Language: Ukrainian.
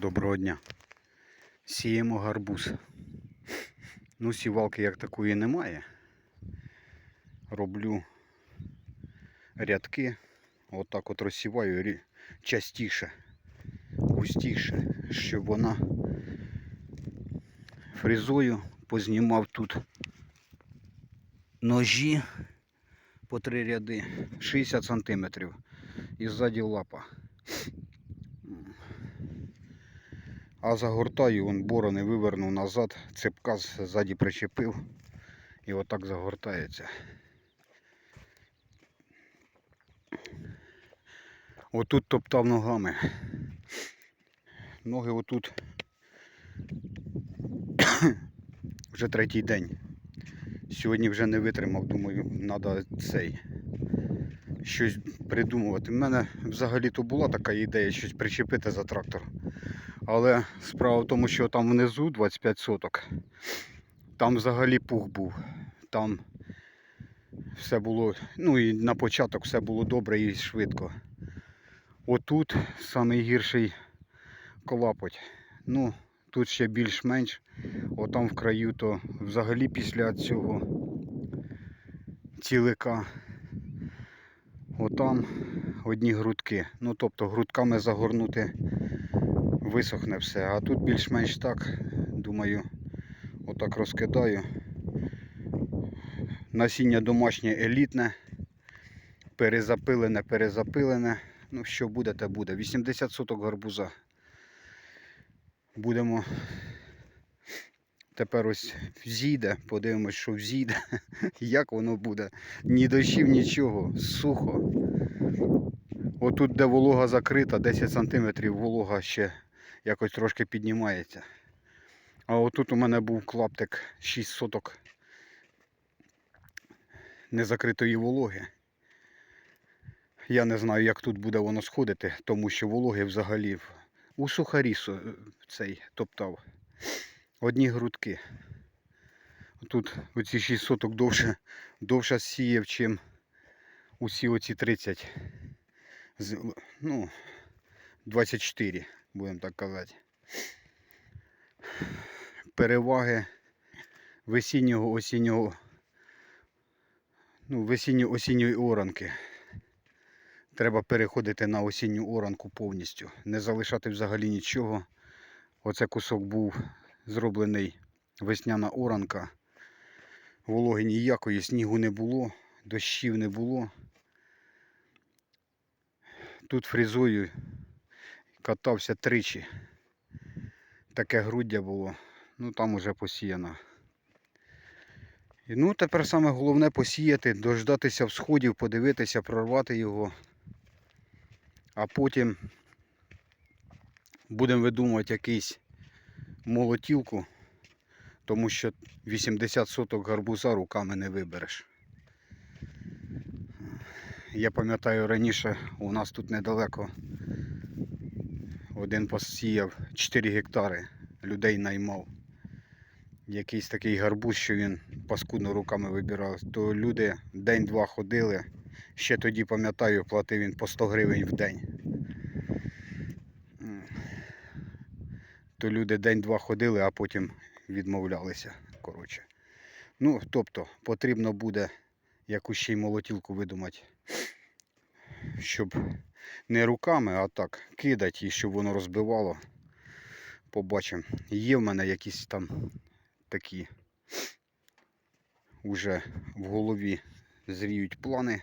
Доброго дня. Сіємо гарбуз. Ну, сівалки як такої немає. Роблю рядки. Отак от розсіваю рі- частіше, густіше, щоб вона фрезою познімав тут ножі по три ряди 60 сантиметрів і ззаді лапа. А загортаю, он борони вивернув назад, цепка ззаді причепив і отак загортається. Отут топтав ногами. Ноги отут вже третій день. Сьогодні вже не витримав, думаю, треба цей щось придумувати. У мене взагалі-то була така ідея щось причепити за трактор. Але справа в тому, що там внизу 25 соток, там взагалі пух був. Там все було, ну і на початок все було добре і швидко. Отут найгірший колапоть. Ну, тут ще більш-менш. Отам в краю, то взагалі після цього цілика. Отам одні грудки. Ну тобто грудками загорнути висохне все. А тут більш-менш так, думаю, отак розкидаю. Насіння домашнє елітне, перезапилене, перезапилене. Ну, що буде, те буде. 80 соток гарбуза. Будемо тепер ось взійде, подивимось, що взійде, як воно буде. Ні дощів, нічого, сухо. Отут, де волога закрита, 10 см волога ще якось трошки піднімається. А отут у мене був клаптик 6 соток незакритої вологи. Я не знаю, як тут буде воно сходити, тому що вологи взагалі у сухарі цей топтав. Одні грудки. Тут оці 6 соток довше, довше сіяв, чим усі оці 30. З- Ну, 24, будемо так казати. Переваги весіннього осіннього, ну, весінньо-осінньої оранки. Треба переходити на осінню оранку повністю. Не залишати взагалі нічого. Оце кусок був зроблений весняна оранка. Вологи ніякої, снігу не було, дощів не було. Тут фрезою катався тричі. Таке груддя було. Ну там уже посіяно. Ну, тепер саме головне посіяти, дождатися всходів, подивитися, прорвати його. А потім будемо видумувати якийсь молотілку, тому що 80 соток гарбуза руками не вибереш. Я пам'ятаю раніше у нас тут недалеко один посіяв 4 гектари, людей наймав. Якийсь такий гарбуз, що він паскудно руками вибирав. То люди день-два ходили. Ще тоді пам'ятаю, платив він по 100 гривень в день. То люди день-два ходили, а потім відмовлялися. Коротше. Ну, тобто, потрібно буде якусь ще й молотілку видумати, щоб не руками, а так кидати і щоб воно розбивало. Побачимо. Є в мене якісь там такі уже в голові зріють плани.